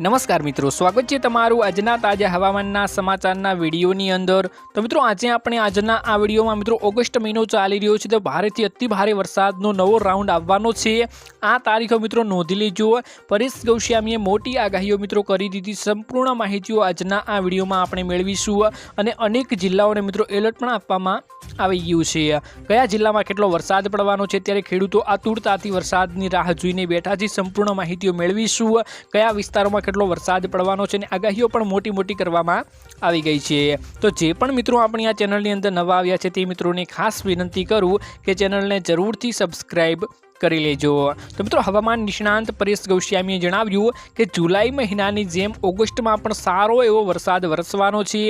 નમસ્કાર મિત્રો, સ્વાગત છે તમારું આજના તાજા હવામાનના સમાચારના વિડીયોની અંદર. તો મિત્રો, આજે આપણે આજના આ વિડીયોમાં મિત્રો, ઓગસ્ટ મહિનો ચાલી રહ્યો છે, તો ભારેથી અતિ ભારે વરસાદનો નવો રાઉન્ડ આવવાનો છે. આ તારીખો મિત્રો, નોંધી લેજો. પરેશ ગૌશ્યામીએ મોટી આગાહીઓ મિત્રો કરી દીધી. સંપૂર્ણ માહિતીઓ આજના આ વિડીયોમાં આપણે મેળવીશું અને અનેક જિલ્લાઓને મિત્રો, એલર્ટ પણ આપવામાં આવી ગયું છે. કયા જિલ્લામાં કેટલો વરસાદ પડવાનો છે, ત્યારે ખેડૂતો આતુરતાથી વરસાદની રાહ જોઈને બેઠા છે. સંપૂર્ણ માહિતીઓ મેળવીશું. કયા વિસ્તારોમાં કેટલો વરસાદ પડવાનો છે અને આગાહીઓ પણ મોટી મોટી કરવામાં આવી ગઈ છે. તો જે પણ મિત્રો આપણી આ ચેનલની અંદર નવા આવ્યા છે તે મિત્રોને ખાસ વિનંતી કરું કે ચેનલને જરૂરથી સબસ્ક્રાઈબ કરી લેજો. તો મિત્રો હવામાન નિષ્ણાંત પરેશ ગૌશ્યામીએ જણાવ્યું કે જુલાઈ મહિનાની જેમ ઓગસ્ટમાં પણ સારો એવો વરસાદ વરસવાનો છે.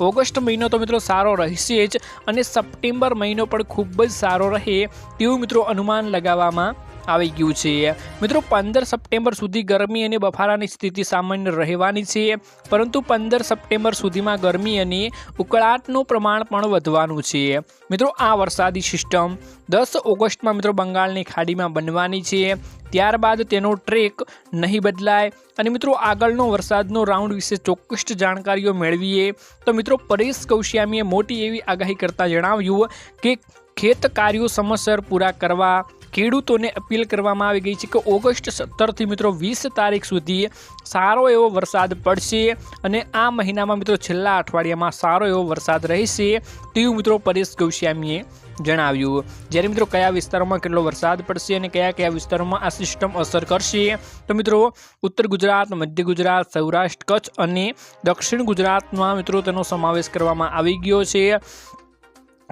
ઓગસ્ટ મહિનો તો મિત્રો સારો રહેશે જ અને સપ્ટેમ્બર મહિનો પણ ખૂબ જ સારો રહે તેવું મિત્રો અનુમાન લગાવવામાં આવી ગયું છે. મિત્રો, પંદર સપ્ટેમ્બર સુધી ગરમી અને બફારાની સ્થિતિ સામાન્ય રહેવાની છે, પરંતુ પંદર સપ્ટેમ્બર સુધીમાં ગરમી અને ઉકળાટનું પ્રમાણ પણ વધવાનું છે. મિત્રો, આ વરસાદી સિસ્ટમ દસ ઓગસ્ટમાં મિત્રો બંગાળની ખાડીમાં બનવાની છે. ત્યારબાદ તેનો ટ્રેક નહીં બદલાય અને મિત્રો, આગળનો વરસાદનો રાઉન્ડ વિશે ચોક્કસ જાણકારીઓ મેળવીએ તો મિત્રો, પરેશ કૌશિયામીએ મોટી એવી આગાહી કરતાં જણાવ્યું કે ખેત કાર્યો સમયસર પૂરા કરવા ખેડૂતોને અપીલ કરવામાં આવી ગઈ છે કે ઓગસ્ટ સત્તરથી મિત્રો વીસ તારીખ સુધી સારો એવો વરસાદ પડશે અને આ મહિનામાં મિત્રો છેલ્લા અઠવાડિયામાં સારો એવો વરસાદ રહેશે તેવું મિત્રો પરેશ ગૌશ્યામીએ જણાવ્યું. જ્યારે મિત્રો કયા વિસ્તારોમાં કેટલો વરસાદ પડશે અને કયા કયા વિસ્તારોમાં આ સિસ્ટમ અસર કરશે, તો મિત્રો ઉત્તર ગુજરાત, મધ્ય ગુજરાત, સૌરાષ્ટ્ર, કચ્છ અને દક્ષિણ ગુજરાતમાં મિત્રો તેનો સમાવેશ કરવામાં આવી ગયો છે.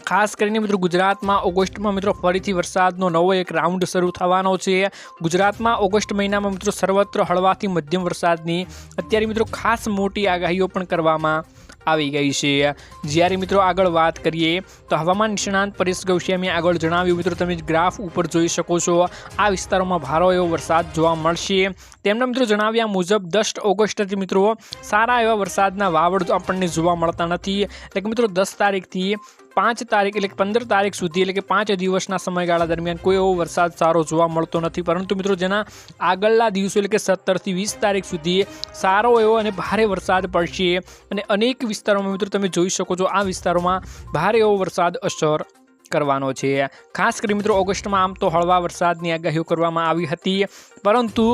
ખાસ કરીને મિત્રો ગુજરાતમાં ઓગસ્ટમાં મિત્રો ફરીથી વરસાદનો નવો એક રાઉન્ડ શરૂ થવાનો છે. ગુજરાતમાં ઓગસ્ટ મહિનામાં મિત્રો સર્વત્ર હળવાથી મધ્યમ વરસાદની અત્યારે મિત્રો ખાસ મોટી આગાહીઓ પણ કરવામાં આવી ગઈ છે. જ્યારે મિત્રો આગળ વાત કરીએ તો હવામાન નિષ્ણાંત પરેશ ગૌશ્યામીએ આગળ જણાવ્યું, મિત્રો, તમે ગ્રાફ ઉપર જોઈ શકો છો. આ વિસ્તારોમાં ભારો એવો વરસાદ જોવા મળશે. તેમના મિત્રો જણાવ્યા મુજબ, દસ ઓગસ્ટથી મિત્રો સારા એવા વરસાદના વાવડ આપણને જોવા મળતા નથી. એટલે કે મિત્રો દસ તારીખથી પાંચ તારીખ એટલે કે પંદર તારીખ સુધી એટલે કે પાંચ દિવસના સમયગાળા દરમિયાન કોઈ એવો વરસાદ સારો જોવા મળતો નથી. પરંતુ મિત્રો જેના આગળના દિવસો એટલે કે સત્તરથી વીસ તારીખ સુધી સારો એવો અને ભારે વરસાદ પડશે અને અનેક વિસ્તારોમાં મિત્રો તમે જોઈ શકો છો આ વિસ્તારોમાં ભારે એવો વરસાદ અસર કરવાનો છે. ખાસ કરી મિત્રો ઓગસ્ટમાં આમ તો હળવા વરસાદની આગાહીઓ કરવામાં આવી હતી. પરંતુ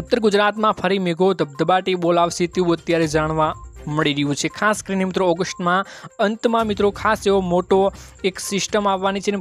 ઉત્તર ગુજરાતમાં ફરી મેઘો ધબધબાટી બોલાવશે તેવું અત્યારે જાણવા મળી રહ્યું છે. ખાસ કરીને મિત્રો ઓગસ્ટમાં અંતમાં મિત્રો ખાસ એવો મોટો એક સિસ્ટમ આવવાની છે અને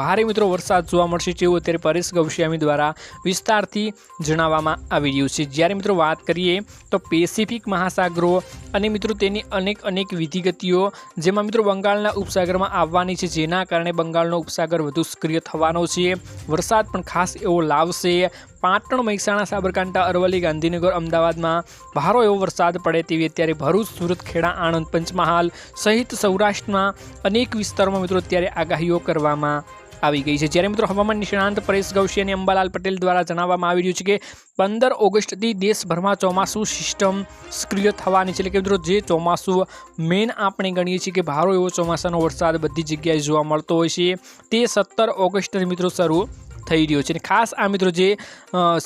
ભારે મિત્રો વરસાદ જોવા મળશે તેવું અત્યારે પરેશ ગૌશ્યામી દ્વારા વિસ્તારથી જણાવવામાં આવી રહ્યું છે. જ્યારે મિત્રો વાત કરીએ તો પેસિફિક મહાસાગરો અને મિત્રો તેની અનેક અનેક વિધિગતિઓ જેમાં મિત્રો બંગાળના ઉપસાગરમાં આવવાની છે, જેના કારણે બંગાળનો ઉપસાગર વધુ સક્રિય થવાનો છે. વરસાદ પણ ખાસ એવો લાવશે. પાટણ, મહેસાણા, સાબરકાંઠા, અરવલ્લી, ગાંધીનગર, અમદાવાદમાં ભારો એવો વરસાદ પડે તેવી અત્યારે ભરૂચ, સુરત, ખેડા, આણંદ, પંચમહાલ સહિત સૌરાષ્ટ્રમાં અનેક વિસ્તારોમાં મિત્રો અત્યારે આગાહીઓ કરવામાં આવી ગઈ છે. જ્યારે મિત્રો હવામાન નિષ્ણાંત પરેશ ગૌશી અને અંબાલાલ પટેલ દ્વારા જણાવવામાં આવી રહ્યું છે કે પંદર ઓગસ્ટથી દેશભરમાં ચોમાસું સિસ્ટમ સક્રિય થવાની છે. એટલે કે મિત્રો જે ચોમાસું મેન આપણે ગણીએ છીએ કે ભારો એવો ચોમાસાનો વરસાદ બધી જગ્યાએ જોવા મળતો હોય છે. તે સત્તર ઓગસ્ટથી મિત્રો શરૂ થઈ રહ્યો છે અને ખાસ આ મિત્રો જે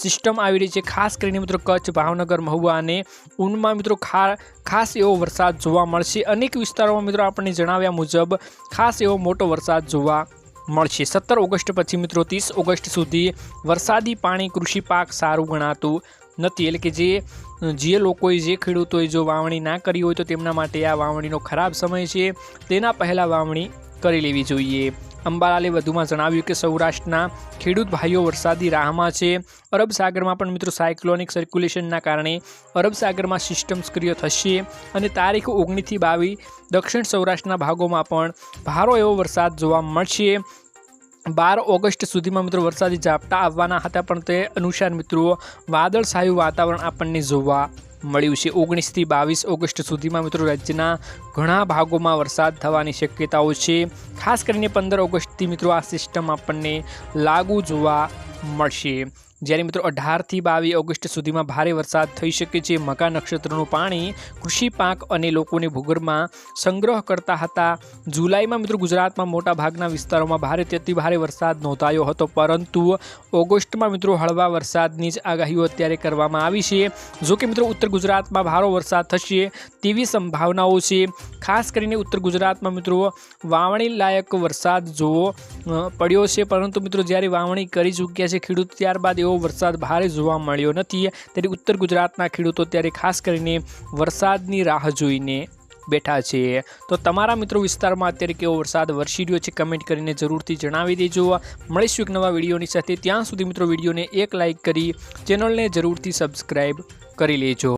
સિસ્ટમ આવી રહી છે, ખાસ કરીને મિત્રો કચ્છ, ભાવનગર, મહુવા અને ઊનમાં મિત્રો ખાસ એવો વરસાદ જોવા મળશે. અનેક વિસ્તારોમાં મિત્રો આપણને જણાવ્યા મુજબ ખાસ એવો મોટો વરસાદ જોવા મળશે. સત્તર ઓગસ્ટ પછી મિત્રો ત્રીસ ઓગસ્ટ સુધી વરસાદી પાણી કૃષિ પાક સારું ગણાતું નથી. એટલે કે જે જે લોકોએ જે ખેડૂતોએ જો વાવણી ના કરી હોય તો તેમના માટે આ વાવણીનો ખરાબ સમય છે. તેના પહેલાં વાવણી કરી લેવી જોઈએ. અંબાલાલે વધુમાં જણાવ્યું કે સૌરાષ્ટ્રના ખેડૂત ભાઈઓ વરસાદી રાહમાં છે. અરબ સાગરમાં પણ મિત્રો સાયક્લોનિક સર્ક્યુલેશનના કારણે અરબ સાગરમાં સિસ્ટમ સક્રિય થશે અને તારીખ ઓગણીસથી બાવીસ દક્ષિણ સૌરાષ્ટ્રના ભાગોમાં પણ ભારો એવો વરસાદ જોવા મળશે. બાર ઓગસ્ટ સુધીમાં મિત્રો વરસાદી ઝાપટા આવવાના હતા પણ તે અનુસાર મિત્રો વાદળછાયું વાતાવરણ આપણને જોવા મળ્યું છે. ઓગણીસથી બાવીસ ઓગસ્ટ સુધીમાં મિત્રો રાજ્યના ઘણા ભાગોમાં વરસાદ થવાની શક્યતાઓ છે. ખાસ કરીને પંદર ઓગસ્ટથી મિત્રો આ સિસ્ટમ આપણને લાગુ જોવા મળશે. જ્યારે મિત્રો અઢારથી બાવીસ ઓગસ્ટ સુધીમાં ભારે વરસાદ થઈ શકે છે. મકા નક્ષત્રનું પાણી કૃષિ પાક અને લોકોને ભૂગર્ભમાં સંગ્રહ કરતા હતા. જુલાઈમાં મિત્રો ગુજરાતમાં મોટા ભાગના વિસ્તારોમાં ભારે તેથી ભારે વરસાદ નોંધાયો હતો. પરંતુ ઓગસ્ટમાં મિત્રો હળવા વરસાદની જ આગાહીઓ અત્યારે કરવામાં આવી છે. જો કે મિત્રો ઉત્તર ગુજરાતમાં ભારો વરસાદ થશે તેવી સંભાવનાઓ છે. ખાસ કરીને ઉત્તર ગુજરાતમાં મિત્રો વાવણી લાયક વરસાદ જોવો પડ્યો છે. પરંતુ મિત્રો જ્યારે વાવણી કરી ચૂક્યા છે ખેડૂત, ત્યારબાદ એવો વરસાદ ભારે જોવા મળ્યો નથી. ત્યારે ઉત્તર ગુજરાતના ખેડૂતો ત્યારે ખાસ કરીને વરસાદની રાહ જોઈને બેઠા છે. તો તમારા મિત્રો વિસ્તારમાં અત્યારે કેવો વરસાદ વરસી રહ્યો છે કમેન્ટ કરીને જરૂરથી જણાવી દેજો. મળીશું એક નવા વિડીયોની સાથે. ત્યાં સુધી મિત્રો વિડીયોને એક લાઇક કરી ચેનલને જરૂરથી સબસ્ક્રાઈબ કરી લેજો.